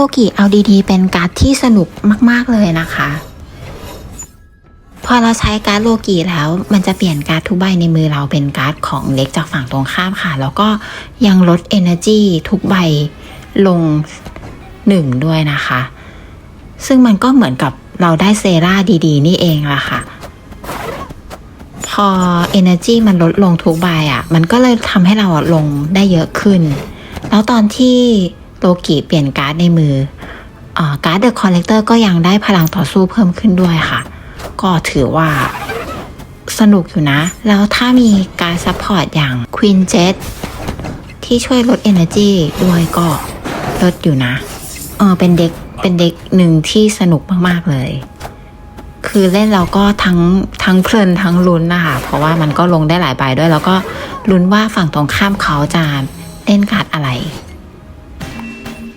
โลกิเอาดีๆ เป็นการ์ดที่สนุกมากๆเลยนะคะ พอเราใช้การ์ดโลกีแล้ว มันจะเปลี่ยนการ์ดทุกใบในมือเราเป็นการ์ดของเล็กจากฝั่งตรงข้ามค่ะ แล้วก็ยังลด Energy ทุกใบลงหนึ่งด้วยนะคะ ซึ่งมันก็เหมือนกับเราได้เซราดีๆ นี่เองล่ะค่ะพอ Energy มันลดลงทุกใบอะ มันก็เลยทำให้เราลงได้เยอะขึ้น แล้วตอนที่ โลกิเปลี่ยนการ์ดในมืออการ์ดเดอะคอลเลกเตอร์ก็ยังได้พลังต่อสู้เพิ่มขึ้นด้วยค่ะ ก็ถือว่าสนุกอยู่นะ แล้วถ้ามีการซัพพอร์ตอย่าง Queen Jet ที่ช่วยลด Energy ด้วยก็ลดอยู่นะเออเป็นเด็กเป็นเด็กหนึ่งที่สนุกมากๆเลย คือเล่นเราก็ทั้งทั้งเพลินทั้งลุ้นนะคะ เพราะว่ามันก็ลงได้หลายใบด้วย แล้วก็ลุ้นว่าฝั่งตรงข้ามเขาจะเล่นการ์ดอะไร